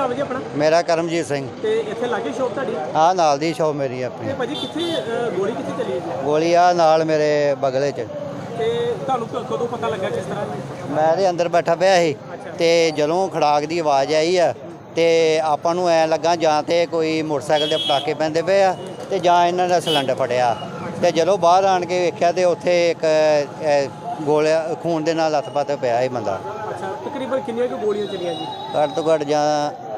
ਨਾਮ ਹੈ ਜੀ ਆਪਣਾ? ਮੇਰਾ ਕਰਮਜੀਤ ਸਿੰਘ। ਤੇ ਇੱਥੇ ਲਾਗੇ ਸ਼ੋਪ ਤੁਹਾਡੀ? ਆ ਨਾਲ ਦੀ ਸ਼ੌਪ ਮੇਰੀ ਤੇ ਆਪਣੀ। ਭਾਜੀ ਕਿੱਥੇ ਅ, ਗੋਲੀ ਕਿੱਥੇ ਚੱਲੀ ਹੈ ਜੀ? ਗੋਲੀ ਆ ਨਾਲ ਮੇਰੇ ਬਗਲੇ 'ਚ। ਤੇ ਤੁਹਾਨੂੰ ਕ- ਕਦੋਂ ਪਤਾ ਲੱਗਾ ਕਿਸ ਤਰ੍ਹਾਂ ਮੈਂ ਦੇ ਅੰਦਰ ਬੈਠਾ ਪਿਆ ਸੀ। ਤੇ ਜਦੋਂ ਖੜਾਕ ਦੀ ਆਵਾਜ਼ ਆਈ ਆ ਤੇ ਆਪਾਂ ਨੂੰ ਐ ਲੱਗਾ ਜਾਂ ਤੇ ਕੋਈ ਮੋਟਰਸਾਈਕਲ ਦੇ ਪਟਾਕੇ ਪੈਂਦੇ ਪਏ ਆ ਤੇ ਜਾਂ ਇਹਨਾਂ ਦਾ ਸਿਲੰਡਰ ਫਟਿਆ। ਤੇ ਜਦੋਂ ਬਾਹਰ ਆਣ ਕੇ ਵੇਖਿਆ ਤੇ ਉੱਥੇ ਇੱਕ ਅ, ਗੋਲਿਆ ਖੂਨ ਦੇ ਨਾਲ ਲੱਥਪੱਥ ਪਿਆ ਸੀ ਬੰਦਾ। ਤਕਰੀਬਨ ਕਿੰਨੀਆਂ ਕੁ ਗੋਲੀਆਂ ਚੱਲੀਆਂ ਜੀ? ਘੱਟ ਤੋਂ ਘੱਟ ਜਾਂ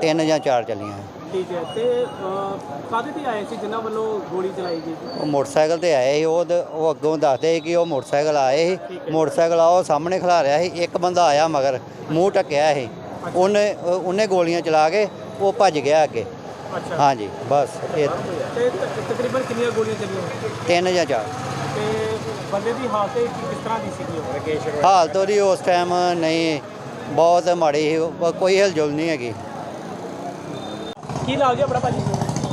ਤਿੰਨ ਜਾਂ ਚਾਰ ਚੱਲੀਆਂ। ਠੀਕ ਹੈ ਤੇ ਕਾਦੇ ਤੇ ਆਏ ਸੀ ਜਿਨ੍ਹਾਂ ਵੱਲੋਂ ਗੋਲੀ ਚਲਾਈ ਗਈ ਉਹ ਮੋਟਰਸਾਈਕਲ ਤੇ ਆਏ ਸੀ ਉਹ ਉਹ ਅੱਗੋਂ ਦੱਸਦੇ ਸੀ ਕਿ ਉਹ ਮੋਟਰਸਾਈਕਲ ਆਏ ਸੀ। ਮੋਟਰਸਾਈਕਲ ਆ ਉਹ ਸਾਹਮਣੇ ਖਲਾ ਰਿਹਾ ਸੀ ਇੱਕ ਬੰਦਾ ਆਇਆ ਮਗਰ ਮੂੰਹ ਟੱਕਿਆ ਸੀ। ਉਹਨੇ ਉਹ- ਉਹਨੇ ਗੋਲੀਆਂ ਚਲਾ ਕੇ ਉਹ ਭੱਜ ਗਿਆ ਅੱਗੇ। ਅੱਛਾ। ਹਾਂਜੀ ਬਸ ਇਹ ਤੇ ਤਕਰੀਬਨ ਕਿੰਨੀਆਂ ਗੋਲੀਆਂ ਚੱਲੀਆਂ? ਤਿੰਨ ਜਾਂ ਚਾਰ। ਤੇ ਬੰਦੇ ਦੀ ਹਾਲਤ ਕੀ- ਕਿਸ ਤਰ੍ਹਾਂ ਦੀ ਸੀਗੀ ਉਹ? ਰਕੇਸ਼ ਹਾਲਤ ਉਹਦੀ ਉਸ ਟਾਈਮ ਨਹੀਂ ਬਹੁਤ ਮਾੜੀ ਸੀ ਉਹ- ਕੋਈ ਹਿਲਜੁਲ ਨਹੀਂ ਹੈਗੀ। ਕੀ ਲਾਗ ਜੀ ਆਪਣਾ ਭਾਜੀ?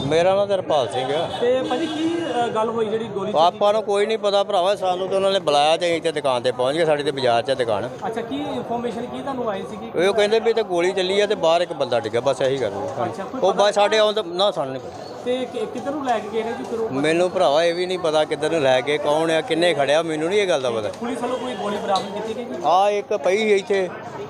ਮੇਰਾ ਨਾਮ ਤਰਪਾਲ ਸਿੰਘ ਆ। ਤੇ ਭਾਜੀ ਕੀ ਅ, ਗੱਲ ਹੋਈ ਜਿਹੜੀ ਗੋਲੀ ਚੱਲੀ? ਆਪਾਂ ਨੂੰ ਕੋਈ ਨਹੀਂ ਪਤਾ ਭਰਾਵਾ ਸਾਨੂੰ ਤਾਂ ਉਹਨਾਂ ਨੇ ਬੁਲਾਇਆ ਤੇ ਅਸੀਂ ਤੇ ਦੁਕਾਨ ਤੇ ਪਹੁੰਚ ਗਏ ਸਾਡੀ ਤੇ ਬਾਜ਼ਾਰ 'ਚ ਆ ਦੁਕਾਨ। ਅੱਛਾ ਕੀ ਇਨਫੋਰਮੇਸ਼ਨ ਕੀ ਤੁਹਾਨੂੰ ਆਈ ਸੀਗੀ? ਉਹ ਕਹਿੰਦੇ ਵੀ ਤੇ ਗੋਲੀ ਚੱਲੀ ਆ ਤੇ ਬਾਹਰ ਇੱਕ ਬੰਦਾ ਡਿੱਗਾ ਬਸ ਇਹੀ ਗੱਲ। ਹੋਈ। ਅੱਛਾ ਕੋਈ ਉਹ ਬਸ ਸਾਡੇ ਆਉਣ ਤੋਂ ਨਾ ਸਾਨੂੰ ਨਹੀਂ ਪਤਾ। ਤੇ ਕਿ- ਕਿੱਧਰ ਨੂੰ ਲੈ ਕੇ ਗਏ ਨੇ ਜੀ ਫਿਰ ਉਹ? ਮੈਨੂੰ ਭਰਾਵਾ ਇਹ ਵੀ ਨਹੀਂ ਪਤਾ ਕਿੱਧਰ ਨੂੰ ਲੈ ਕੇ ਕੌਣ ਆ ਕਿੰਨੇ ਖੜਿਆ ਮੈਨੂੰ ਨਹੀਂ ਇਹ ਗੱਲ ਦਾ ਪਤਾ। ਪੁਲਿਸ ਵੱਲੋਂ ਕੋਈ ਗੋਲੀ ਬਰਾਮਦ ਕੀਤੀ ਗਈ ਜੀ? ਆ ਇੱਕ ਪਈ ਸੀ ਇੱਥੇ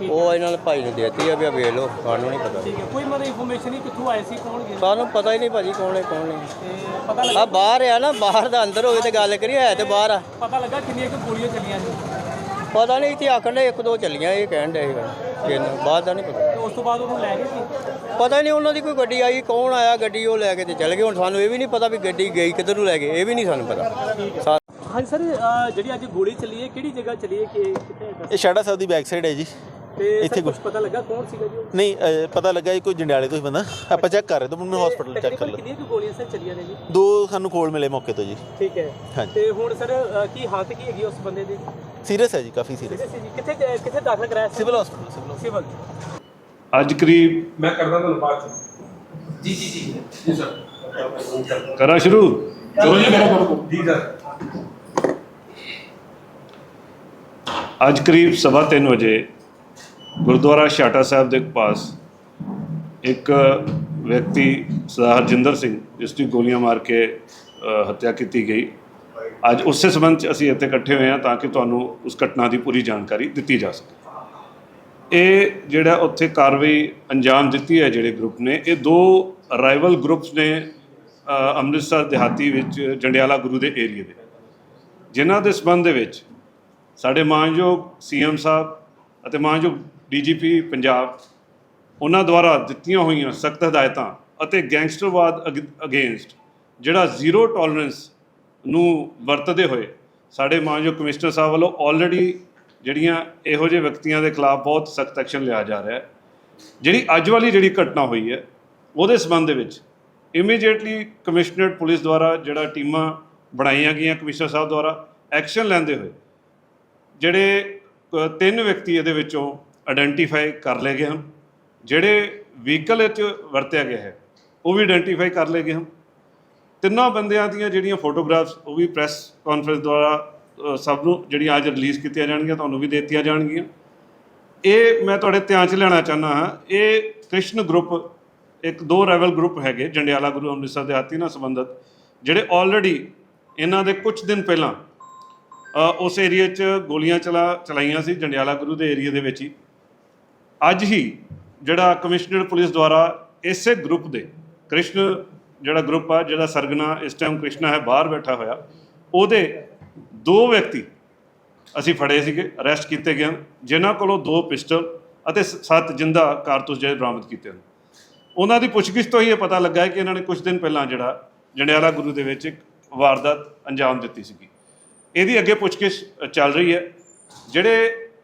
ਉਹ ਇਹਨਾਂ ਨੇ ਭਾਈ ਨੂੰ ਦੇਤੀ ਆ ਵੀ ਆ ਵੇਖ ਲਓ ਸਾਨੂੰ ਨਹੀਂ ਪਤਾ। ਠੀਕ ਹੈ ਕੋਈ ਮਤਲਬ ਇਨਫੋਰਮੇਸ਼ਨ ਨਹੀਂ ਕਿੱਥੋਂ ਆਏ ਸੀ ਕੌਣ ਗਏ? ਸਾਨੂੰ ਪਤਾ ਹੀ ਨਹੀਂ ਭਾਜੀ ਕੌਣ ਹੈ ਕੌਣ ਨਹੀਂ। ਤੇ ਪਤਾ ਲੱਗਾ ਆ ਬਾਹਰ ਆ ਨਾ ਬਾਹਰ ਦਾ ਅੰਦਰ ਹੋਵੇ ਤੇ ਗੱਲ ਕਰੀਏ ਹੈ ਤੇ ਬਾਹਰ ਆ। ਪਤਾ ਲੱਗਾ ਕਿੰਨੀਆਂ ਕੁ ਗੋਲੀਆਂ ਚੱਲੀਆਂ ਜੀ। ਪਤਾ ਨਹੀਂ ਇੱਥੇ ਆਖਣ ਦੇ ਇੱਕ ਦੋ ਚੱਲੀਆਂ ਇਹ ਕਹਿਣ ਦੇ ਇਹਨਾਂ ਬਾਹਰ ਦਾ ਨਹੀਂ ਪਤਾ। ਉਸ ਤੋਂ ਬਾਅਦ ਉਹਨੂੰ ਲੈ ਗਏ ਸੀ? ਪਤਾ ਨਹੀਂ ਉਹਨਾਂ ਦੀ ਕੋਈ ਗੱਡੀ ਆਈ ਕੌਣ ਆਇਆ ਗੱਡੀ ਉਹ ਲੈ ਕੇ ਤੇ ਚਲ ਗਏ। ਹੁਣ ਸਾਨੂੰ ਇਹ ਵੀ ਨਹੀਂ ਪਤਾ ਵੀ ਗੱਡੀ ਗਈ ਕਿੱਧਰ ਨੂੰ ਲੈ ਗਏ। ਇਹ ਵੀ ਨਹੀਂ ਸਾਨੂੰ ਪਤਾ। ਹਾਂਜੀ ਸਰ ਜਿਹੜੀ ਅੱਜ ਗੋਲੀ ਚੱਲੀ ਹੈ ਕਿਹੜੀ ਜਗ੍ਹਾ ਚੱਲੀ ਹੈ ਕਿ ਕਿੱਥੇ ਹੈ ਇਹ ਸ਼ਾੜਾ ਸਾਹਿਬ ਦੀ ਬੈਕ ਸਾਈਡ ਹੈ ਜੀ। ਇੱਥੇ ਇੱਥੇ ਕੁਝ ਪਤਾ ਲੱਗਾ ਕੌਣ ਸੀਗਾ ਜੀ? ਨਹੀਂ ਅਹ, ਪਤਾ ਲੱਗਾ ਇਹ ਕੋਈ ਜੰਡਿਆਲੇ ਤੋਂ ਹੀ ਬੰਦਾ। ਆਪਾਂ ਚੈੱਕ ਕਰ ਰਹੇ ਤਾਂ ਮੈਨੂੰ ਹਸਪੀਟਲ ਚੈੱਕ ਕਰ ਲਓ। ਕਿੰਨੀਆਂ ਕੁ ਗੋਲੀਆਂ ਸਰ ਚੱਲੀਆਂ ਨੇ ਜੀ? ਦੋ ਸਾਨੂੰ ਕੋਲ ਮਿਲੇ ਮੌਕੇ ਤੋਂ ਜੀ। ਠੀਕ ਹੈ। ਹਾਂਜੀ। ਤੇ ਹੁਣ ਸਰ ਅ, ਕੀ ਹਾਲਤ ਕੀ ਹੈਗੀ ਉਸ ਬੰਦੇ ਦੀ? ਸੀਰੀਅਸ ਹੈ ਜੀ ਕਾਫੀ ਸੀਰੀਅਸ ਕਿੱਥੇ ਸੀ ਜੀ। ਕਿੱਥੇ ਕਿੱਥੇ ਦਾਖਲ ਕਰਾਇਆ ਸੀ? ਸਿਵਲ ਹਸਪੀਟਲ ਸਿਵਲ ਸਿਵਲ ਅੱਜ ਕਰੀਬ ਮੈਂ ਕਰਦਾ ਤੁਹਾਨੂੰ ਬਾਅਦ ਚ। ਜੀ ਜੀ ਜੀ। ਜੀ ਸਰ। ਕਰਾਂ ਸ਼ੁਰੂ? ਚਲੋ ਜੀ ਮੇਰਾ ਕਰੋ ਜੀ ਸਰ। ਅੱਜ ਕਰੀਬ ਸਵਾ ਤਿੰਨ ਵਜੇ ਗੁਰਦੁਆਰਾ ਛਾਟਾ ਸਾਹਿਬ ਦੇ ਪਾਸ ਇੱਕ ਵਿਅਕਤੀ ਸਰਦਾਰ ਹਰਜਿੰਦਰ ਸਿੰਘ, ਜਿਸ ਦੀ ਗੋਲੀਆਂ ਮਾਰ ਕੇ ਹੱਤਿਆ ਕੀਤੀ ਗਈ। ਅੱਜ ਉਸੇ ਸੰਬੰਧ 'ਚ ਅਸੀਂ ਇੱਥੇ ਇਕੱਠੇ ਹੋਏ ਹਾਂ ਤਾਂ ਕਿ ਤੁਹਾਨੂੰ ਉਸ ਘਟਨਾ ਦੀ ਪੂਰੀ ਜਾਣਕਾਰੀ ਦਿੱਤੀ ਜਾ ਸਕੇ। ਇਹ ਜਿਹੜਾ ਉੱਥੇ ਕਾਰਵਾਈ ਅੰਜਾਮ ਦਿੱਤੀ ਹੈ ਜਿਹੜੇ ਗਰੁੱਪ ਨੇ, ਇਹ ਦੋ ਰਾਈਵਲ ਗਰੁੱਪਸ ਨੇ ਅੰਮ੍ਰਿਤਸਰ, ਦਿਹਾਤੀ ਵਿੱਚ, ਜੰਡਿਆਲਾ ਗੁਰੂ ਦੇ ਏਰੀਏ ਦੇ। ਜਿਨ੍ਹਾਂ ਦੇ ਸਬੰਧ ਦੇ ਵਿੱਚ ਸਾਡੇ ਮਾਨਯੋਗ ਸੀਐਮ ਸਾਹਿਬ ਅਤੇ ਮਾਨਯੋਗ ਡੀਜੀਪੀ ਪੰਜਾਬ, ਉਹਨਾਂ ਦੁਆਰਾ ਦਿੱਤੀਆਂ ਹੋਈਆਂ ਸਖਤ ਹਦਾਇਤਾਂ ਅਤੇ ਗੈਂਗਸਟਰਵਾਦ ਅਗੇਂਸਟ ਜਿਹੜਾ ਜ਼ੀਰੋ ਟੋਲਰੈਂਸ ਨੂੰ ਵਰਤਦੇ ਹੋਏ ਸਾਡੇ ਮਾਨਯੋਗ ਕਮਿਸ਼ਨਰ ਸਾਹਿਬ ਵੱਲੋਂ ਆਲਰੇਡੀ ਜਿਹੜੀਆਂ ਇਹੋ ਜਿਹੇ ਵਿਅਕਤੀਆਂ ਦੇ ਖਿਲਾਫ ਬਹੁਤ ਸਖਤ ਐਕਸ਼ਨ ਲਿਆ ਜਾ ਰਿਹਾ ਹੈ। ਜਿਹੜੀ ਅੱਜ ਵਾਲੀ ਜਿਹੜੀ ਘਟਨਾ ਹੋਈ ਹੈ, ਉਹਦੇ ਸਬੰਧ ਦੇ ਵਿੱਚ ਇਮੀਡੀਏਟਲੀ ਕਮਿਸ਼ਨਰੇਟ ਪੁਲਿਸ ਦੁਆਰਾ ਜਿਹੜਾ ਟੀਮਾਂ ਬਣਾਈਆਂ ਗਈਆਂ ਕਮਿਸ਼ਨਰ ਸਾਹਿਬ ਦੁਆਰਾ ਐਕਸ਼ਨ ਲੈਂਦੇ ਹੋਏ, ਜਿਹੜੇ ਤਿੰਨ ਵਿਅਕਤੀ ਇਹਦੇ ਵਿੱਚੋਂ ਆਇਡੈਂਟੀਫਾਈ ਕਰ ਲਏ ਗਏ ਹਨ। ਜਿਹੜੇ ਵਹੀਕਲ ਵਿੱਚ ਵਰਤਿਆ ਗਿਆ ਹੈ, ਉਹ ਵੀ ਆਇਡੈਂਟੀਫਾਈ ਕਰ ਲਏ ਗਏ ਹਨ। ਤਿੰਨਾਂ ਬੰਦਿਆਂ ਦੀਆਂ ਜਿਹੜੀਆਂ ਫੋਟੋਗ੍ਰਾਫਸ ਉਹ ਵੀ ਪ੍ਰੈਸ ਕਾਨਫਰੰਸ ਦੁਆਰਾ ਸਭ ਨੂੰ ਜਿਹੜੀਆਂ ਅੱਜ ਰਿਲੀਜ਼ ਕੀਤੀਆਂ ਜਾਣਗੀਆਂ, ਤੁਹਾਨੂੰ ਵੀ ਦੇ ਦਿੱਤੀਆਂ ਜਾਣਗੀਆਂ। ਇਹ ਮੈਂ ਤੁਹਾਡੇ ਧਿਆਨ 'ਚ ਲੈਣਾ ਚਾਹੁੰਦਾ ਹਾਂ, ਇਹ ਕ੍ਰਿਸ਼ਨ ਗਰੁੱਪ ਇੱਕ ਦੋ ਰੈਵਲ ਗਰੁੱਪ ਹੈਗੇ, ਜੰਡਿਆਲਾ ਗੁਰੂ ਅੰਮ੍ਰਿਤਸਰ ਦੇ ਹਾਤੀ ਨਾਲ ਸੰਬੰਧਿਤ, ਜਿਹੜੇ ਆਲਰੇਡੀ ਇਹਨਾਂ ਦੇ ਕੁਝ ਦਿਨ ਪਹਿਲਾਂ ਉਸ ਏਰੀਆ 'ਚ ਗੋਲੀਆਂ ਚਲਾ, ਚਲਾਈਆਂ ਸੀ, ਜੰਡਿਆਲਾ ਗੁਰੂ ਦੇ ਏਰੀਆ ਦੇ ਵਿੱਚ ਹੀ। ਅੱਜ ਹੀ ਜਿਹੜਾ ਕਮਿਸ਼ਨਰ ਪੁਲਿਸ ਦੁਆਰਾ ਇਸੇ ਗਰੁੱਪ ਦੇ, ਕ੍ਰਿਸ਼ਨ ਜਿਹੜਾ ਗਰੁੱਪ ਆ, ਜਿਹੜਾ ਸਰਗਨਾ ਇਸ ਟਾਈਮ ਕ੍ਰਿਸ਼ਨਾ ਹੈ, ਬਾਹਰ ਬੈਠਾ ਹੋਇਆ, ਉਹਦੇ ਦੋ ਵਿਅਕਤੀ ਅਸੀਂ ਫੜੇ ਸੀਗੇ ਅਰੈਸਟ ਕੀਤੇ ਗਏ ਹਨ, ਜਿਨ੍ਹਾਂ ਕੋਲੋਂ ਦੋ ਪਿਸਟਲ ਅਤੇ ਸੱਤ ਜਿੰਦਾ ਕਾਰਤੂਸ ਜਿਹੜੇ ਬਰਾਮਦ ਕੀਤੇ ਹਨ। ਉਹਨਾਂ ਦੀ ਪੁੱਛਗਿੱਛ ਤੋਂ ਹੀ ਇਹ ਪਤਾ ਲੱਗਾ ਹੈ ਕਿ ਇਹਨਾਂ ਨੇ ਕੁਝ ਦਿਨ ਪਹਿਲਾਂ ਜਿਹੜਾ ਜੰਡਿਆਲਾ ਗੁਰੂ ਦੇ ਵਿੱਚ ਇੱਕ ਵਾਰਦਾਤ ਅੰਜਾਮ ਦਿੱਤੀ ਸੀਗੀ। ਇਹਦੀ ਅੱਗੇ ਪੁੱਛਗਿੱਛ ਚੱਲ ਰਹੀ ਹੈ। ਜਿਹੜੇ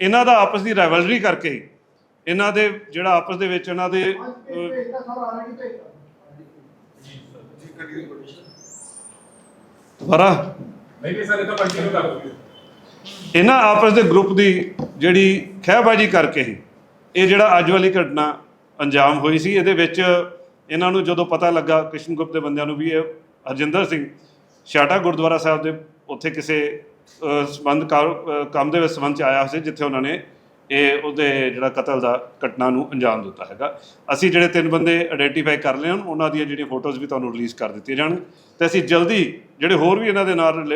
ਇਹਨਾਂ ਦਾ ਆਪਸ ਦੀ ਰਾਈਵਲਰੀ ਕਰਕੇ ਹੀ ਇਹਨਾਂ ਦੇ ਜਿਹੜਾ ਆਪਸ ਦੇ ਵਿੱਚ ਇਹਨਾਂ ਦੇ ਦੁਬਾਰਾ ਨਹੀਂ ਨਹੀਂ ਸਰ ਇਹ ਤਾਂ ਕੰਟੀਨਿਊ ਕਰ ਦਿਓ। ਇਹਨਾਂ ਆਪਸ ਦੇ ਗਰੁੱਪ ਦੀ ਜਿਹੜੀ ਖਹਿਬਾਜੀ ਕਰਕੇ ਹੀ ਇਹ ਜਿਹੜਾ ਅੱਜ ਵਾਲੀ ਘਟਨਾ ਅੰਜਾਮ ਹੋਈ ਸੀ ਇਹਦੇ ਵਿੱਚ ਇਹਨਾਂ ਨੂੰ ਜਦੋਂ ਪਤਾ ਲੱਗਾ ਕ੍ਰਿਸ਼ਨ ਗਰੁੱਪ ਦੇ ਬੰਦਿਆਂ ਨੂੰ ਵੀ ਇਹ ਹਰਜਿੰਦਰ ਸਿੰਘ ਛਾਟਾ ਗੁਰਦੁਆਰਾ ਸਾਹਿਬ ਦੇ ਉੱਥੇ ਕਿਸੇ ਸੰਬੰਧ ਕੰਮ ਦੇ ਵਿੱਚ ਸੰਬੰਧ ਚ ਆਇਆ ਸੀ ਜਿੱਥੇ ਉਹਨਾਂ ਨੇ ਇਹ ਉਹਦੇ ਜਿਹੜਾ ਕਤਲ ਦਾ ਘਟਨਾ ਨੂੰ ਅੰਜਾਮ ਦਿੱਤਾ ਹੈਗਾ। ਅਸੀਂ ਜਿਹੜੇ ਤਿੰਨ ਬੰਦੇ ਆਇਡੈਂਟੀਫਾਈ ਕਰ ਲਏ ਹਨ ਉਹਨਾਂ ਦੀਆਂ ਜਿਹੜੀਆਂ ਫੋਟੋਜ਼ ਵੀ ਤੁਹਾਨੂੰ ਰਿਲੀਜ਼ ਕਰ ਦਿੱਤੀਆਂ ਜਾਣ। ਤੇ ਅਸੀਂ ਜਲਦੀ ਜਿਹੜੇ ਹੋਰ ਵੀ ਇਹਨਾਂ ਦੇ ਨਾਲ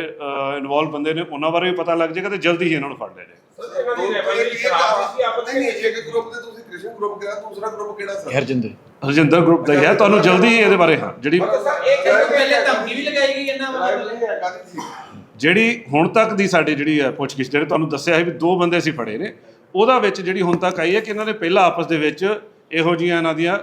ਇਨਵੋਲਵ ਬੰਦੇ ਨੇ ਉਹਨਾਂ ਬਾਰੇ ਵੀ ਪਤਾ ਲੱਗ ਜਾਏਗਾ ਤੇ ਜਲਦੀ ਹੀ ਇਹਨਾਂ ਨੂੰ ਫੜ ਲਿਆ ਜਾਏਗਾ ਸਰ ਹਰਜਿੰਦਰ। ਗਰੁੱਪ ਦਾ ਹੀ ਹੈ ਤੁਹਾਨੂੰ ਜਲਦੀ ਹੀ ਇਹਦੇ ਬਾਰੇ ਹਾਂ ਜਿਹੜੀ ਸਰ ਇੱਕ ਦਿਨ ਪਹਿਲੇ ਧਮਕੀ ਵੀ ਲਗਾਈ ਗਈ ਇਹਨਾਂ ਵੱਲੋਂ ਜਿਹੜੀ ਹੁਣ ਤੱਕ ਦੀ ਸਾਡੀ ਜਿਹੜੀ ਹੈ ਪੁੱਛਗਿੱਛ ਜਿਹੜੇ ਤੁਹਾਨੂੰ ਦੱਸਿਆ ਹੈ ਵੀ ਦੋ ਬੰਦੇ ਅਸੀਂ ਫੜੇ ਨੇ ਉਹਦਾ ਵਿੱਚ ਜਿਹੜੀ ਹੁਣ ਤੱਕ ਆਈ ਹੈ ਕਿ ਇਹਨਾਂ ਨੇ ਪਹਿਲਾਂ ਆਪਸ ਦੇ ਵਿੱਚ ਇਹੋ ਜੀਆਂ ਇਹਨਾਂ ਦੀਆਂ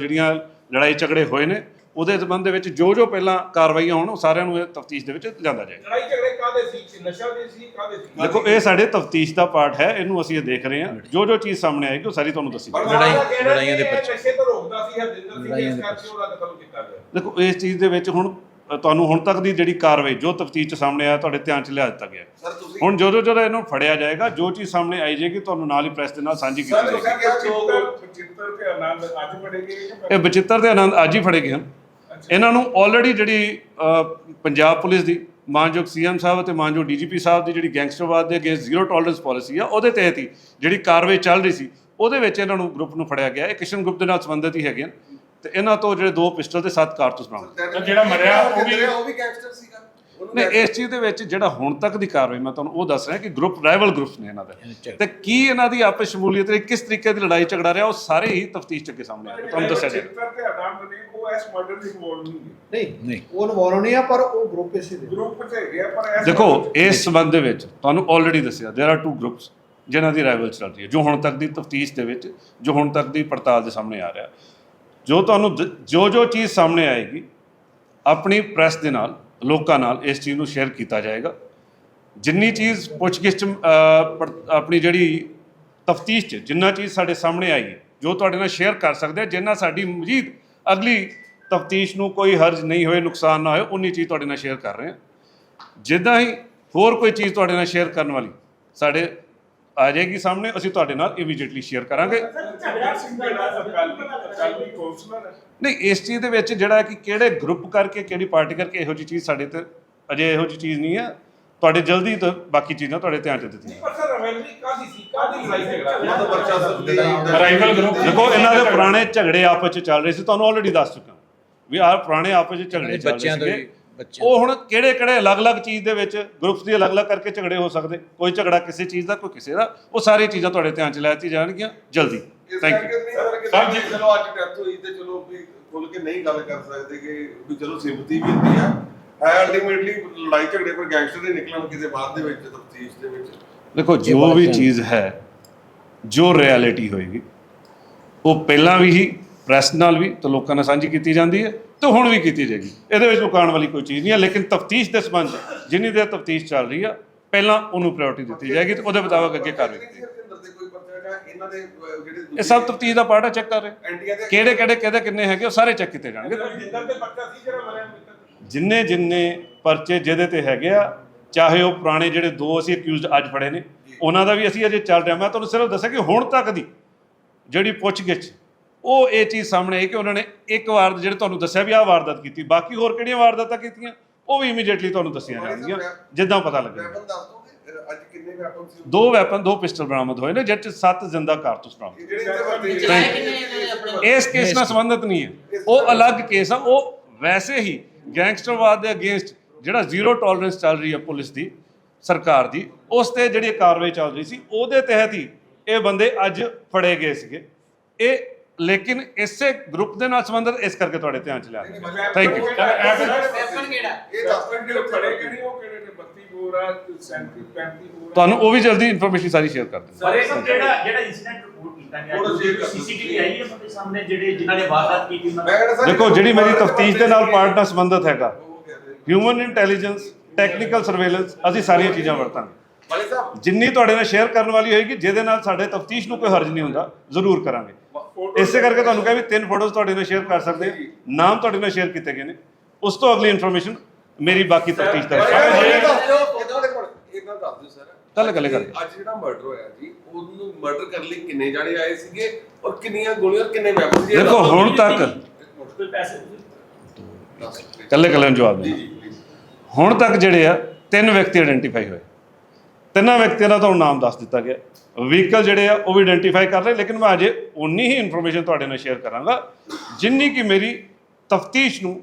ਜਿਹੜੀਆਂ ਲੜਾਈ ਝਗੜੇ ਹੋਏ ਨੇ ਉਹਦੇ ਸੰਬੰਧ ਦੇ ਵਿੱਚ ਜੋ ਜੋ ਪਹਿਲਾਂ ਕਾਰਵਾਈਆਂ ਹੋਣ ਉਹ ਸਾਰਿਆਂ ਨੂੰ ਇਹ ਤਫਤੀਸ਼ ਦੇ ਵਿੱਚ ਲਿਆਂਦਾ ਜਾਏਗਾ। ਲੜਾਈ ਝਗੜੇ ਕਾਦੇ ਸੀ? ਨਸ਼ਾ ਦੇ ਸੀ ਕਾਦੇ ਸੀ? ਦੇਖੋ ਇਹ ਸਾਡੇ ਤਫਤੀਸ਼ ਦਾ ਪਾਰਟ ਹੈ ਇਹਨੂੰ ਅਸੀਂ ਇਹ ਦੇਖ ਰਹੇ ਹਾਂ। ਜੋ ਜੋ ਚੀਜ਼ ਸਾਹਮਣੇ ਆਏਗੀ ਉਹ ਸਾਰੀ ਤੁਹਾਨੂੰ ਦੱਸੀ ਜਾਏਗੀ। ਲੜਾਈ ਲੜਾਈਆਂ ਦੇ ਪਰਚੇ ਨਸ਼ੇ ਤੋਂ ਰੋਕਦਾ ਸੀ ਹਰਜਿੰਦਰ ਸਿੰਘ ਇਸ ਕਰਕੇ ਉਹਦਾ ਕਤਲ ਕੀਤਾ ਗਿਆ। ਦੇਖੋ ਇਸ ਚੀਜ਼ ਦੇ ਵਿੱਚ ਹੁਣ ਤੁਹਾਨੂੰ ਹੁਣ ਤੱਕ ਦੀ ਜਿਹੜੀ ਕਾਰਵਾਈ ਜੋ ਤਫਤੀਸ਼ ਚ ਸਾਹਮਣੇ ਆਇਆ ਤੁਹਾਡੇ ਧਿਆਨ ਚ ਲਿਆ ਦਿੱਤਾ ਗਿਆ। ਹੈ। ਸਰ ਤੁਸੀਂ ਹੁਣ ਜਦੋਂ ਜਦੋਂ ਇਹਨੂੰ ਫੜਿਆ ਜਾਏਗਾ ਜੋ ਚੀਜ਼ ਸਾਹਮਣੇ ਆਈ ਜਾਏਗੀ ਤੁਹਾਨੂੰ ਨਾਲ ਹੀ ਪ੍ਰੈਸ ਦੇ ਨਾਲ ਸਾਂਝੀ ਕੀਤੀ ਸਰ ਜਾਏਗੀ। ਤੁਸੀਂ ਕਿਹਾ ਚਿੱਤਰ ਚਿੱਤਰ ਤੇ ਆਨੰਦ ਅੱਜ ਪੜੇਗੇ ਕਿ ਇਹ ਬਚਿੱਤਰ ਤੇ ਆਨੰਦ ਅੱਜ ਹੀ ਫੜੇ ਗਏ ਹਨ ਇਹਨਾਂ ਨੂੰ ਆਲਰੇਡੀ ਜਿਹੜੀ ਅ, ਪੰਜਾਬ ਪੁਲਿਸ ਦੀ ਮਾਨਯੋਗ ਸੀਐਮ ਸਾਹਿਬ ਅਤੇ ਮਾਨਯੋਗ ਡੀਜੀਪੀ ਸਾਹਿਬ ਦੀ ਜਿਹੜੀ ਗੈਂਗਸਟਰਵਾਦ ਦੇ ਅਗੇਂਸਟ ਜ਼ੀਰੋ ਟੋਲਰੈਂਸ ਪਾਲਿਸੀ ਆ ਉਹਦੇ ਤਹਿਤ ਹੀ ਜਿਹੜੀ ਕਾਰਵਾਈ ਚੱਲ ਰਹੀ ਸੀ ਉਹਦੇ ਵਿੱਚ ਇਹਨਾਂ ਨੂੰ ਗਰੁੱਪ ਨੂੰ ਫੜਿਆ ਗਿਆ। ਇਹ ਕਿਸ਼ਨ ਗਰੁੱਪ ਦੇ ਨਾਲ ਸੰਬੰਧਿਤ ਹੀ ਹੈਗੇ ਹਨ। ਤੇ ਇਹਨਾਂ ਤੋਂ ਜਿਹੜੇ ਦੋ ਪਿਸਟਲ ਤੇ ਸੱਤ ਕਾਰਤੂਸ ਬਰਾਮਦ ਜਿਹੜਾ ਮਰਿਆ ਉਹ ਵੀ- ਉਹ ਵੀ ਗੈਂਗਸਟਰ ਸੀਗਾ ਉਹਨੂੰ ਨਹੀਂ ਇਸ ਚੀਜ਼ ਦੇ ਵਿੱਚ ਜਿਹੜਾ ਹੁਣ ਤੱਕ ਦੀ ਕਾਰਵਾਈ ਮੈਂ ਤੁਹਾਨੂੰ ਉਹ ਦੱਸ ਰਿਹਾ ਕਿ ਗਰੁੱਪ ਰਾਈਵਲ ਗਰੁੱਪਸ ਨੇ ਇਹਨਾਂ ਦੇ ਤੇ ਕੀ ਇਹਨਾਂ ਦੀ ਆਪਸ ਸ਼ਮੂਲੀਅਤ ਰਹੀ ਕਿਸ ਤਰੀਕੇ ਦੀ ਲੜਾਈ ਝਗੜਾ ਰਿਹਾ ਉਹ ਸਾਰੇ ਹੀ ਤਫਤੀਸ਼ ਚ ਅੱਗੇ ਸਾਹਮਣੇ ਆਏ ਤੁਹਾਨੂੰ ਦੱਸਿਆ ਜਾਏਗਾ ਚਿੱਤਰ ਤੇ ਆਨੰਦ ਨੇ ਉਹ ਇਸ ਮਰਡਰ ਦੀ ਇਨਵੋਲਵ ਨਹੀਂ ਹੈ ਨਹੀਂ ਨਹੀਂ ਉਹ ਇਨਵੋਲਵ ਨਹੀਂ ਆ ਪਰ ਉਹ ਗਰੁੱਪ ਇਸੇ ਦੇ ਗਰੁੱਪ ਚ ਹੈਗੇ ਆ, ਪਰ ਇਸ ਦੇਖੋ murder 'ਚ- ਇਸ ਸਬੰਧ ਦੇ ਵਿੱਚ ਤੁਹਾਨੂੰ ਆਲਰੇਡੀ ਦੱਸਿਆ देयर ਆਰ ਟੂ ਗਰੁੱਪਸ ਜਿਨ੍ਹਾਂ ਦੀ ਰਾਈਵਲ ਚੱਲ ਰਹੀ ਹੈ ਜੋ ਹੁਣ ਤੱਕ ਦੀ ਤਫਤੀਸ਼ ਦੇ ਵਿੱਚ ਜੋ ਹੁਣ ਤੱਕ ਦੀ ਪੜਤਾਲ ਦੇ ਸਾਹਮਣੇ ਆ ਰਿਹਾ ਜੋ ਤੁਹਾਨੂੰ ਜੋ ਜੋ ਚੀਜ਼ ਸਾਹਮਣੇ ਆਏਗੀ ਆਪਣੀ ਪ੍ਰੈਸ ਦੇ ਨਾਲ ਲੋਕਾਂ ਨਾਲ ਇਸ ਚੀਜ਼ ਨੂੰ ਸ਼ੇਅਰ ਕੀਤਾ ਜਾਏਗਾ। ਜਿੰਨੀ ਚੀਜ਼ ਪੁੱਛਗਿੱਛ 'ਚ, ਆਪਣੀ ਜਿਹੜੀ ਤਫਤੀਸ਼ 'ਚ ਜਿੰਨਾ ਚੀਜ਼ ਸਾਡੇ ਸਾਹਮਣੇ ਆਈ ਹੈ ਜੋ ਤੁਹਾਡੇ ਨਾਲ ਸ਼ੇਅਰ ਕਰ ਸਕਦੇ ਆ ਜਿੰਨਾ ਸਾਡੀ ਮਜ਼ੀਦ ਅਗਲੀ ਤਫਤੀਸ਼ ਨੂੰ ਕੋਈ ਹਰਜ ਨਹੀਂ ਹੋਏ ਨੁਕਸਾਨ ਨਾ ਹੋਏ ਉਨੀ ਚੀਜ਼ ਤੁਹਾਡੇ ਨਾਲ ਸ਼ੇਅਰ ਕਰ ਰਹੇ ਹਾਂ ਜਿੱਦਾਂ ਹੀ ਹੋਰ ਕੋਈ ਚੀਜ਼ ਤੁਹਾਡੇ ਨਾਲ ਸ਼ੇਅਰ ਕਰਨ ਵਾਲੀ ਸਾਡੇ ਆ ਜਾਏਗੀ ਸਾਹਮਣੇ ਅਸੀਂ ਤੁਹਾਡੇ ਨਾਲ ਇਮੀਡੀਏਟਲੀ ਸ਼ੇਅਰ ਕਰਾਂਗੇ। ਨਹੀਂ ਇਸ ਚੀਜ਼ ਦੇ ਵਿੱਚ ਜਿਹੜਾ ਕਿ ਕਿਹੜੇ ਗਰੁੱਪ ਕਰਕੇ ਕਿਹੜੀ ਪਾਰਟੀ ਕਰਕੇ ਇਹੋ ਜਿਹੀ ਚੀਜ਼ ਸਾਡੇ ਤੇ ਅਜੇ ਇਹੋ ਜਿਹੀ ਚੀਜ਼ ਨਹੀਂ ਹੈ। ਤੁਹਾਡੇ ਜਲਦੀ ਤੋਂ ਬਾਕੀ ਚੀਜ਼ਾਂ ਤੁਹਾਡੇ ਧਿਆਨ 'ਚ ਦਿੱਤੀਆਂ। ਪਰ ਸਰ ਰੈਵਲਰੀ ਕਾਦੀ ਸੀ ਕਾਦੀ ਲੜਾਈ ਝਗੜਾ ਉਹਦਾ ਪਰਚਾ ਸਰ ਦੇ ਰਾਈਵਲ ਗਰੁੱਪ ਦੇਖੋ ਇਹਨਾਂ ਦੇ ਪੁਰਾਣੇ ਝਗੜੇ ਆਪਸ 'ਚ ਚੱਲ ਰਹੇ ਸੀ ਤੁਹਾਨੂੰ ਆਲਰੇਡੀ ਦੱਸ ਚੁੱਕਾ। ਵੀ ਆਹ ਪੁਰਾਣੇ ਆਪਸ 'ਚ ਝਗੜੇ ਚੱਲ ਰਹੇ ਸੀਗੇ ਉਹ ਹੁਣ ਕਿਹੜੇ ਕਿਹੜੇ ਅਲੱਗ-ਅਲੱਗ ਚੀਜ਼ ਦੇ ਵਿੱਚ ਗਰੁੱਪਸ ਦੀ ਅਲੱਗ-ਅਲੱਗ ਕਰਕੇ ਝਗੜੇ ਹੋ ਸਕਦੇ? ਕੋਈ ਝਗੜਾ ਕਿਸੇ ਚੀਜ਼ ਦਾ ਕੋਈ ਕਿਸੇ ਦਾ? ਉਹ ਸਾਰੀਆਂ ਚੀਜ਼ਾਂ ਤੁਹਾਡੇ ਧਿਆਨ 'ਚ ਲੈ ਦਿੱਤੀਆਂ ਜਾਣਗੀਆਂ। ਜਲਦੀ। ਥੈਂਕ ਯੂ ਸਰ ਸਰ ਜੀ- ਚਲੋ ਅੱਜ ਡੈਥ ਹੋਈ ਤੇ ਚਲੋ ਵੀ ਖੁੱਲ ਕੇ ਨਹੀਂ ਗੱਲ ਕਰ ਸਕਦੇ ਕਿ ਵੀ ਚਲੋ ਸਿੰਪਥੀ ਵੀ ਹੁੰਦੀ ਆ। ਹੈ ਅਲਟੀਮੇਟਲੀ ਲੜਾਈ ਝਗੜੇ ਪਰ ਗੈਂਗਸਟਰ ਦੇ ਨਿਕਲਣ ਕਿਤੇ ਬਾਅਦ ਦੇ ਵਿੱਚ ਤਫਤੀਸ਼ ਦੇ ਵਿੱਚ। ਦੇਖੋ ਜੋ ਵੀ ਚੀਜ਼ ਹੈ ਜੋ ਰਿਐਲਿਟੀ ਹੋਏਗੀ ਉਹ ਪਹਿਲਾਂ ਵੀ ਹੀ ਪ੍ਰੈਸ ਨਾਲ ਵੀ ਤੇ ਲੋਕਾਂ ਨਾਲ ਸਾਂਝੀ ਕੀਤੀ ਜਾਂਦੀ ਹੈ। ਤੇ ਹੁਣ ਵੀ ਕੀਤੀ ਜਾਏਗੀ ਇਹਦੇ ਵਿੱਚ ਲੁਕਾਉਣ ਵਾਲੀ ਕੋਈ ਚੀਜ਼ ਨਹੀਂ ਹੈ ਲੇਕਿਨ ਤਫਤੀਸ਼ ਦੇ ਸੰਬੰਧ ਜਿੰਨੀ ਦੇਰ ਤਫਤੀਸ਼ ਚੱਲ ਰਹੀ ਆ ਪਹਿਲਾਂ ਉਹਨੂੰ ਪ੍ਰਾਇੋਰਟੀ ਦਿੱਤੀ ਜਾਏਗੀ ਤੇ ਉਹਦੇ ਮੁਤਾਬਕ ਅੱਗੇ ਕਾਰਵਾਈ ਕੀਤੀ ਇਹ ਸਭ ਤਫਤੀਸ਼ ਦਾ ਪਾਰਟ ਹੈ ਚੈੱਕ ਕਰ ਰਹੇ ਕਿਹੜੇ ਕਿਹੜੇ ਕਿਹਦੇ ਕਿੰਨੇ ਹੈਗੇ ਉਹ ਸਾਰੇ ਚੈੱਕ ਕੀਤੇ ਜਾਣਗੇ ਜਿੰਦਰ ਤੇ ਪਰਚਾ ਸੀ ਜਿਹੜਾ ਮਰਿਆ ਮਿੱਤਰ ਜਿੰਨੇ ਜਿੰਨੇ ਪਰਚੇ ਜਿਹਦੇ ਤੇ ਹੈਗੇ ਆ ਚਾਹੇ ਉਹ ਪੁਰਾਣੇ ਜਿਹੜੇ ਦੋ ਅਸੀਂ ਅਕਿਊਜ਼ਡ ਅੱਜ ਫੜੇ ਨੇ ਉਹਨਾਂ ਦਾ ਵੀ ਅਸੀਂ ਅਜੇ ਚੱਲ ਰਿਹਾ ਮੈਂ ਤੁਹਾਨੂੰ ਸਿਰਫ ਦੱਸਿਆ ਕਿ ਹੁਣ ਤੱਕ ਦੀ ਜਿਹੜੀ ਪੁੱਛਗਿੱਛ ਉਹ ਇਹ ਚੀਜ਼ ਸਾਹਮਣੇ ਆਈ ਕਿ ਉਹਨਾਂ ਨੇ ਇੱਕ ਵਾਰ ਜਿਹੜੇ ਤੁਹਾਨੂੰ ਦੱਸਿਆ ਵੀ ਆਹ ਵਾਰਦਾਤ ਕੀਤੀ ਬਾਕੀ ਹੋਰ ਕਿਹੜੀਆਂ ਵਾਰਦਾਤਾਂ ਕੀਤੀਆਂ ਉਹ ਵੀ ਇਮੀਡੀਏਟਲੀ ਤੁਹਾਨੂੰ ਦੱਸੀਆਂ ਜਾਣਗੀਆਂ ਜਿੱਦਾਂ ਪਤਾ ਲੱਗੇ ਵੈਪਨ ਦੱਸ ਦੋਗੇ? ਅਹ, ਅੱਜ ਕਿੰਨੇ ਵੈਪਨ ਸੀ? ਦੋ ਵੈਪਨ ਦੋ ਪਿਸਟਲ ਬਰਾਮਦ ਹੋਏ ਨੇ 'ਚ ਸੱਤ ਜ਼ਿੰਦਾ ਕਾਰਤੂਸ ਬਰਾਮਦ ਇਹ ਜਿਹੜੇ ਇੱਥੇ ਵਰਤੇ ਚਲਾਏ ਕਿੰਨੇ ਇਸ ਕੇਸ ਨਾਲ ਸੰਬੰਧਿਤ ਨਹੀਂ ਹੈ। ਉਹ ਅਲੱਗ ਕੇਸ ਆ ਉਹ ਵੈਸੇ ਹੀ ਗੈਂਗਸਟਰਵਾਦ ਦੇ ਅਗੇਂਸਟ ਜਿਹੜਾ ਜ਼ੀਰੋ ਟੋਲਰੈਂਸ ਚੱਲ ਰਹੀ ਹੈ ਪੁਲਿਸ ਦੀ ਸਰਕਾਰ ਦੀ ਉਸ ਤੇ ਜਿਹੜੀ ਕਾਰਵਾਈ ਚੱਲ ਰਹੀ ਸੀ ਉਹਦੇ ਤਹਿਤ ਹੀ ਇਹ ਬੰਦੇ ਅੱਜ ਫੜੇ ਗਏ ਸੀਗੇ। ਇਹ ਲੇਕਿਨ ਇਸੇ ਗਰੁੱਪ ਦੇ ਨਾਲ ਸੰਬੰਧਿਤ ਇਸ ਕਰਕੇ ਤੁਹਾਡੇ ਧਿਆਨ ਚ ਲਿਆ ਥੈਂਕ ਯੂ ਵੈਪਨ ਕਿਹੜਾ? ਇਹ ਇਹ ਦੱਸ ਦੱਸ ਦਿਓ ਜਿਹੜੇ ਫੜੇ ਗਏ ਨੇ ਉਹ ਕਿਹੜੇ ਨੇ? 32 ਬੋਰ ਆ 37 35 ਬੋਰ ਆ। ਤੁਹਾਨੂੰ ਉਹ ਵੀ ਜਲਦੀ ਇਨਫੋਰਮੇਸ਼ਨ ਸਾਰੀ ਸ਼ੇਅਰ ਕਰ ਦਿੰਦਾ ਪਰ ਇਹ ਸਭ ਜਿਹੜਾ ਜਿਹੜਾ ਇਨਸੀਡੈਂਟ ਰਿਪੋਰਟ ਕੀਤਾ ਗਿਆ। ਸੀਸੀਟੀਵੀ ਆਈ ਹੈ ਤੁਹਾਡੇ ਸਾਹਮਣੇ ਜਿਹੜੇ ਜਿਨ੍ਹਾਂ ਨੇ ਵਾਰਦਾਤ ਕੀਤੀ ਸਰ ਦੇਖੋ ਜਿਹੜੀ ਮੇਰੀ ਤਫਤੀਸ਼ ਦੇ ਨਾਲ ਪਾਰਟ ਨਾਲ ਸੰਬੰਧਿਤ ਹੈਗਾ। ਹਿਊਮਨ ਇੰਟੈਲੀਜੈਂਸ ਟੈਕਨੀਕਲ ਸਰਵੇਲੈਂਸ ਅਸੀਂ ਸਾਰੀਆਂ ਚੀਜ਼ਾਂ ਵਰਤਾਂਗੇ। ਵਾਲੇ ਸਾਹਿਬ। ਜਿੰਨੀ ਤੁਹਾਡੇ ਨਾਲ ਸ਼ੇਅਰ ਕਰਨ ਵਾਲੀ ਹੋਏਗੀ ਜਿਹਦੇ ਨਾਲ ਸਾਡੇ ਤਫਤੀਸ਼ ਨੂੰ ਕੋਈ ਹਰਜ ਨਹੀਂ ਹੁੰਦਾ ਜ਼ਰੂਰ ਕਰਾਂਗੇ। ਇਸੇ ਕਰਕੇ ਤੁਹਾਨੂੰ ਕਿਹਾ ਵੀ ਤਿੰਨ ਫੋਟੋਜ਼ ਤੁਹਾਡੇ ਨਾਲ ਸ਼ੇਅਰ ਕਰ ਸਕਦੇ ਹਾਂ ਨਾਮ ਤੁਹਾਡੇ ਨਾਲ ਸ਼ੇਅਰ ਕੀਤੇ ਗਏ ਨੇ। ਉਸ ਤੋਂ ਅਗਲੀ ਇਨਫੋਰਮੇਸ਼ਨ ਮੇਰੀ ਬਾਕੀ ਤਫਤੀਸ਼ ਦਾ ਹਿੱਸਾ ਹੈ। ਇਹਨਾਂ ਦੱਸ ਦਿਓ। ਸਰ ਗੱਲ ਗੱਲ ਕਰ ਅੱਜ ਜਿਹੜਾ ਮਰਡਰ ਹੋਇਆ ਜੀ ਉਹਨੂੰ ਮਰਡਰ ਕਰਨ ਲਈ ਕਿੰਨੇ ਜਾਣੇ ਆਏ ਸੀਗੇ ਔਰ ਕਿੰਨੀਆਂ ਗੋਲੀਆਂ ਔਰ ਕਿੰਨੇ ਵੈਪਨ ਸੀ ਦੇਖੋ ਹੁਣ ਤੱਕ ਕੋਈ ਪੈਸੇ ਕੱਲੇ ਕੱਲੇ ਨੂੰ ਜਵਾਬ ਜੀ ਦੇ ਜੀ please। ਹੁਣ ਤੱਕ ਜਿਹੜੇ ਆ ਤਿੰਨ ਵਿਅਕਤੀ ਆਇਡੈਂਟੀਫਾਈ ਹੋਏ। ਤਿੰਨਾਂ ਵਿਅਕਤੀਆਂ ਦਾ ਤੁਹਾਨੂੰ ਨਾਮ ਦੱਸ ਦਿੱਤਾ ਗਿਆ। ਵਹੀਕਲ ਜਿਹੜੇ ਆ ਉਹ ਵੀ ਆਇਡੈਂਟੀਫਾਈ ਕਰ ਰਹੇ ਲੇਕਿਨ ਮੈਂ ਅਜੇ ਉਨੀ ਹੀ ਇਨਫੋਰਮੇਸ਼ਨ ਤੁਹਾਡੇ ਨਾਲ ਸ਼ੇਅਰ ਕਰਾਂਗਾ ਜਿੰਨੀ ਕਿ ਮੇਰੀ ਤਫਤੀਸ਼ ਨੂੰ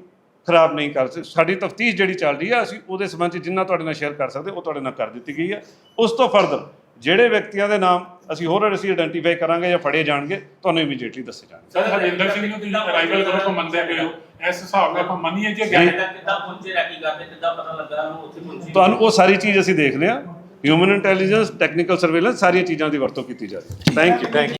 ਖਰਾਬ ਨਹੀਂ ਕਰ ਸਕ ਸਾਡੀ ਤਫਤੀਸ਼ ਜਿਹੜੀ ਚੱਲ ਰਹੀ ਆ ਅਸੀਂ ਉਹਦੇ ਸੰਬੰਧ 'ਚ ਜਿੰਨਾ ਤੁਹਾਡੇ ਨਾਲ ਸ਼ੇਅਰ ਕਰ ਸਕਦੇ ਉਹ ਤੁਹਾਡੇ ਨਾਲ ਕਰ ਦਿੱਤੀ ਗਈ ਆ। ਉਸ ਤੋਂ ਫਰਦਰ ਜਿਹੜੇ ਵਿਅਕਤੀਆਂ ਦੇ ਨਾਮ ਅਸੀਂ ਹੋਰ ਅਸੀਂ ਆਇਡੈਂਟੀਫਾਈ ਕਰਾਂਗੇ ਜਾਂ ਫੜੇ ਜਾਣਗੇ ਤੁਹਾਨੂੰ ਇਮੀਡੀਏਟਲੀ ਦੱਸੇ ਜਾਣਗੇ। ਸਰ ਹਰਿੰਦਰ ਸਿੰਘ ਨੂੰ ਤੁਸੀਂ ਰਾਈਵਲ ਗਰੁੱਪ ਮੰਨਦੇ ਪਏ ਹੋ? ਇਸ ਹਿਸਾਬ ਨਾਲ ਆਪਾਂ ਮੰਨੀਏ ਜੇ। ਗੱਲ ਕਿੱਦਾਂ ਪਹੁੰਚੇ ਰੈਕੀ ਕਰਦੇ ਕਿੱਦਾਂ ਪਤਾ ਲੱਗਾ ਉਹਨੂੰ ਉੱਥੇ ਪਹੁੰਚੀ? ਤੁਹਾਨੂੰ ਉਹ ਸਾਰੀ ਚੀਜ਼ ਅਸੀਂ ਦੇਖ ਲਿਆ ਹਿਊਮਨ ਇੰਟੈਲੀਜੈਂਸ ਟੈਕਨੀਕਲ ਸਰਵੇਲੈਂਸ ਸਾਰੀਆਂ ਚੀਜ਼ਾਂ ਦੀ ਵਰਤੋਂ ਕੀਤੀ ਜਾ ਰਹੀ ਹੈ। Thank you thank